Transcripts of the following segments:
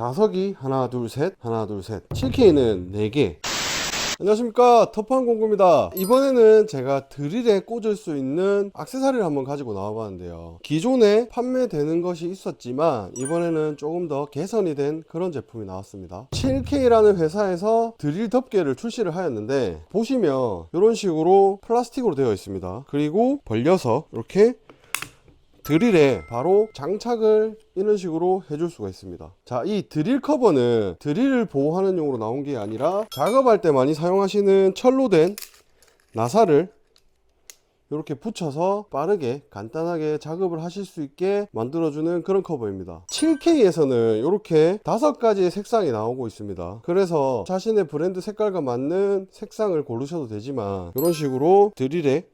자석이 하나 둘셋 하나 둘셋. 7K는 4개. 안녕하십니까. 터프한공구입니다. 이번에는 제가 드릴에 꽂을 수 있는 악세사리를 한번 가지고 나와봤는데요. 기존에 판매되는 것이 있었지만 이번에는 조금 더 개선이 된 그런 제품이 나왔습니다. 7K라는 회사에서 드릴 덮개를 출시를 하였는데 보시면 이런 식으로 플라스틱으로 되어 있습니다. 그리고 벌려서 이렇게 드릴에 바로 장착을 이런 식으로 해줄 수가 있습니다. 자 이 드릴 커버는 드릴을 보호하는 용으로 나온 게 아니라 작업할 때 많이 사용하시는 철로 된 나사를 이렇게 붙여서 빠르게 간단하게 작업을 하실 수 있게 만들어주는 그런 커버입니다. 7K에서는 이렇게 다섯 가지의 색상이 나오고 있습니다. 그래서 자신의 브랜드 색깔과 맞는 색상을 고르셔도 되지만 이런 식으로 드릴에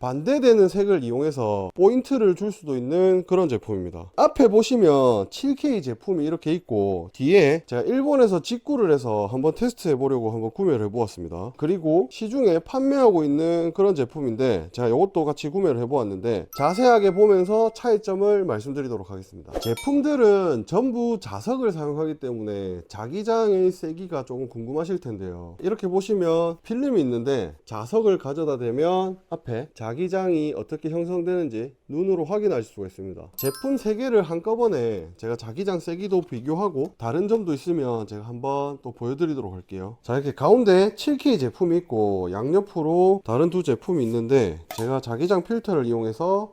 반대되는 색을 이용해서 포인트를 줄 수도 있는 그런 제품입니다. 앞에 보시면 7K 제품이 이렇게 있고 뒤에 제가 일본에서 직구를 해서 한번 테스트 해 보려고 한번 구매를 해 보았습니다. 그리고 시중에 판매하고 있는 그런 제품인데 제가 이것도 같이 구매를 해 보았는데 자세하게 보면서 차이점을 말씀드리도록 하겠습니다. 제품들은 전부 자석을 사용하기 때문에 자기장의 세기가 조금 궁금하실 텐데요. 이렇게 보시면 필름이 있는데 자석을 가져다 대면 앞에 자 기장이 어떻게 형성되는지 눈으로 확인할 수가 있습니다. 제품 3개를 한꺼번에 제가 자기장 세기도 비교하고 다른 점도 있으면 제가 한번 또 보여드리도록 할게요. 자 이렇게 가운데 7K 제품이 있고 양옆으로 다른 두 제품이 있는데 제가 자기장 필터를 이용해서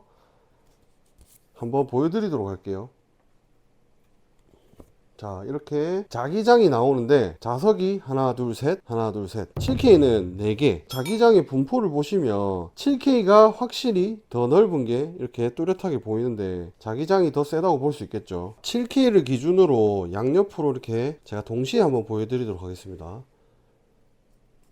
한번 보여드리도록 할게요 자 이렇게 자기장이 나오는데 자석이 하나 둘 셋 하나 둘 셋. 7K는 4개. 자기장의 분포를 보시면 7K가 확실히 더 넓은 게 이렇게 뚜렷하게 보이는데 자기장이 더 세다고 볼 수 있겠죠. 7K를 기준으로 양옆으로 이렇게 제가 동시에 한번 보여드리도록 하겠습니다.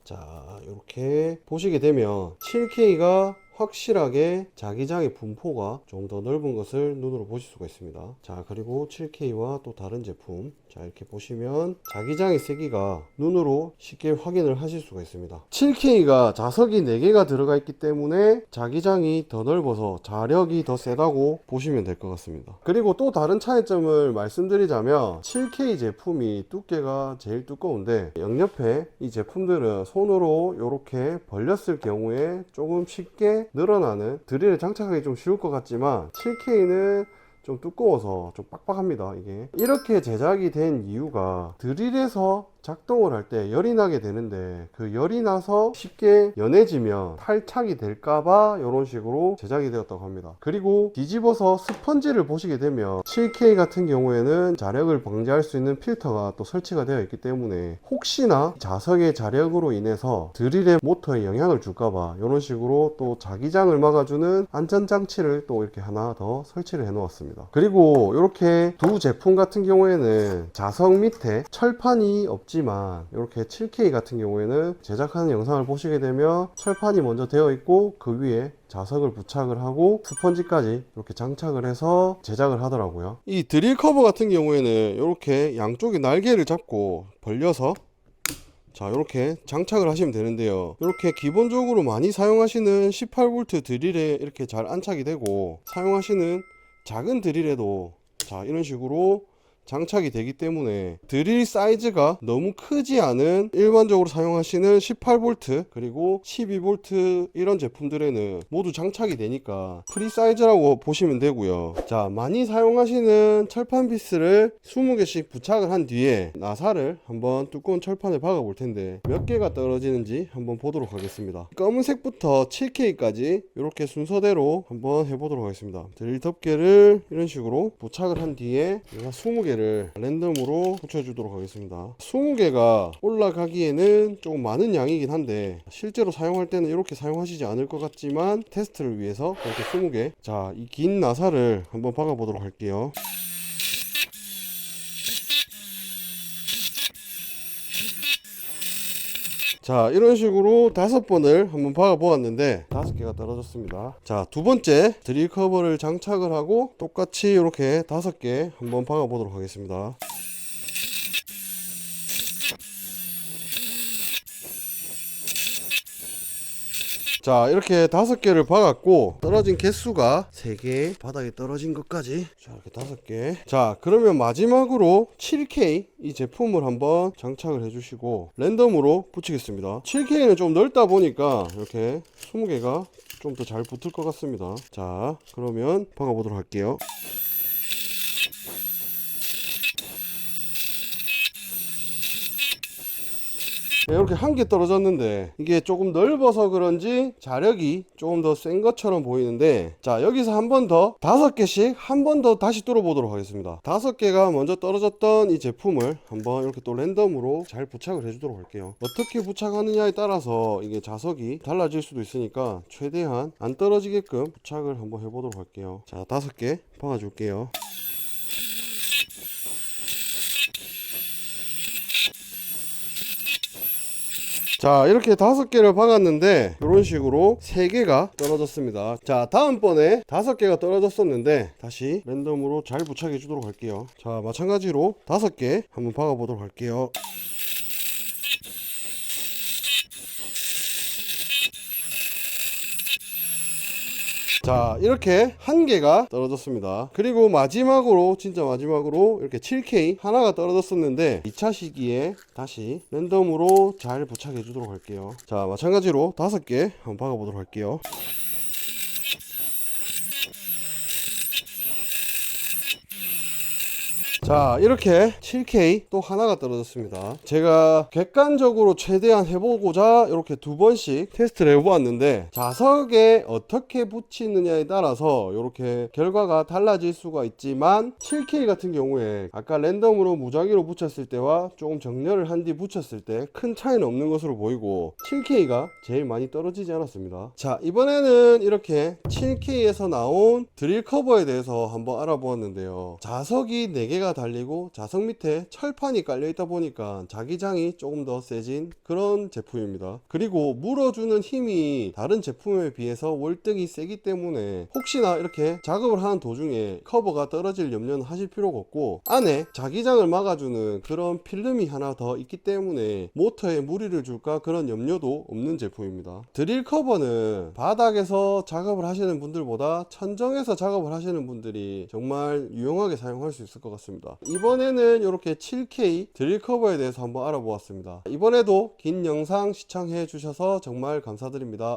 자 이렇게 보시게 되면 7K가 확실하게 자기장의 분포가 좀 더 넓은 것을 눈으로 보실 수가 있습니다. 자 그리고 7K와 또 다른 제품. 자 이렇게 보시면 자기장의 세기가 눈으로 쉽게 확인을 하실 수가 있습니다. 7K가 자석이 4개가 들어가 있기 때문에 자기장이 더 넓어서 자력이 더 세다고 보시면 될 것 같습니다. 그리고 또 다른 차이점을 말씀드리자면 7K 제품이 두께가 제일 두꺼운데 양옆에 이 제품들은 손으로 이렇게 벌렸을 경우에 조금 쉽게 늘어나는 드릴에 장착하기 좀 쉬울 것 같지만 7K는 좀 두꺼워서 좀 빡빡합니다 이게. 이렇게 제작이 된 이유가 드릴에서 작동을 할 때 열이 나게 되는데 그 열이 나서 쉽게 연해지면 탈착이 될까봐 이런 식으로 제작이 되었다고 합니다. 그리고 뒤집어서 스펀지를 보시게 되면 7K 같은 경우에는 자력을 방지할 수 있는 필터가 또 설치가 되어 있기 때문에 혹시나 자석의 자력으로 인해서 드릴의 모터에 영향을 줄까봐 이런 식으로 또 자기장을 막아주는 안전장치를 또 이렇게 하나 더 설치를 해 놓았습니다. 그리고 이렇게 두 제품 같은 경우에는 자석 밑에 철판이 없지만 이렇게 7K 같은 경우에는 제작하는 영상을 보시게 되면 철판이 먼저 되어 있고 그 위에 자석을 부착을 하고 스펀지까지 이렇게 장착을 해서 제작을 하더라고요. 이 드릴 커버 같은 경우에는 이렇게 양쪽에 날개를 잡고 벌려서 자 이렇게 장착을 하시면 되는데요. 이렇게 기본적으로 많이 사용하시는 18V 드릴에 이렇게 잘 안착이 되고 사용하시는 작은 드릴에도 자 이런 식으로 장착이 되기 때문에 드릴 사이즈가 너무 크지 않은 일반적으로 사용하시는 18V 그리고 12V 이런 제품들에는 모두 장착이 되니까 프리 사이즈라고 보시면 되고요. 자 많이 사용하시는 철판 피스를 20개씩 부착을 한 뒤에 나사를 한번 두꺼운 철판을 박아 볼 텐데 몇 개가 떨어지는지 한번 보도록 하겠습니다. 검은색부터 7K까지 이렇게 순서대로 한번 해보도록 하겠습니다. 드릴 덮개를 이런 식으로 부착을 한 뒤에 제가 20개 개를 랜덤으로 붙여주도록 하겠습니다. 20개가 올라가기에는 조금 많은 양이긴 한데 실제로 사용할 때는 이렇게 사용하시지 않을 것 같지만 테스트를 위해서 이렇게 20개. 자 이 긴 나사를 한번 박아 보도록 할게요 자 이런 식으로 다섯 번을 한번 박아 보았는데 다섯 개가 떨어졌습니다. 자 두 번째 드릴 커버를 장착을 하고 똑같이 이렇게 다섯 개 한번 박아 보도록 하겠습니다 자 이렇게 다섯 개를 박았고 떨어진 개수가 세 개 바닥에 떨어진 것까지. 자 이렇게 다섯 개자 그러면 마지막으로 7K 이 제품을 한번 장착을 해주시고 랜덤으로 붙이겠습니다. 7K는 좀 넓다 보니까 이렇게 20개가 좀 더 잘 붙을 것 같습니다. 자 그러면 박아보도록 할게요 이렇게 한 개 떨어졌는데 이게 조금 넓어서 그런지 자력이 조금 더 센 것처럼 보이는데 자 여기서 한 번 더 다섯 개씩 한 번 더 다시 뚫어 보도록 하겠습니다. 다섯 개가 먼저 떨어졌던 이 제품을 한번 이렇게 또 랜덤으로 잘 부착을 해주도록 할게요. 어떻게 부착하느냐에 따라서 이게 자석이 달라질 수도 있으니까 최대한 안 떨어지게끔 부착을 한번 해보도록 할게요. 자 다섯 개 박아줄게요 자 이렇게 다섯 개를 박았는데 이런 식으로 세 개가 떨어졌습니다. 자 다음번에 다섯 개가 떨어졌었는데 다시 랜덤으로 잘 부착해 주도록 할게요. 자 마찬가지로 다섯 개 한번 박아 보도록 할게요 자 이렇게 한 개가 떨어졌습니다. 그리고 마지막으로 진짜 마지막으로 이렇게 7K 하나가 떨어졌었는데 2차 시기에 다시 랜덤으로 잘 부착해 주도록 할게요. 자 마찬가지로 다섯 개 한번 박아 보도록 할게요 자 이렇게 7K 또 하나가 떨어졌습니다. 제가 객관적으로 최대한 해보고자 이렇게 두 번씩 테스트를 해보았는데 자석에 어떻게 붙이느냐에 따라서 이렇게 결과가 달라질 수가 있지만 7K 같은 경우에 아까 랜덤으로 무작위로 붙였을 때와 조금 정렬을 한 뒤 붙였을 때 큰 차이는 없는 것으로 보이고 7K가 제일 많이 떨어지지 않았습니다. 자 이번에는 이렇게 7K에서 나온 드릴 커버에 대해서 한번 알아보았는데요. 자석이 4개가 달리고 자석 밑에 철판이 깔려 있다 보니까 자기장이 조금 더 세진 그런 제품입니다. 그리고 물어주는 힘이 다른 제품에 비해서 월등히 세기 때문에 혹시나 이렇게 작업을 하는 도중에 커버가 떨어질 염려는 하실 필요가 없고 안에 자기장을 막아주는 그런 필름이 하나 더 있기 때문에 모터에 무리를 줄까 그런 염려도 없는 제품입니다. 드릴 커버는 바닥에서 작업을 하시는 분들보다 천정에서 작업을 하시는 분들이 정말 유용하게 사용할 수 있을 것 같 습니다. 이번에는 이렇게 7K 드릴 커버에 대해서 한번 알아보았습니다. 이번에도 긴 영상 시청해 주셔서 정말 감사드립니다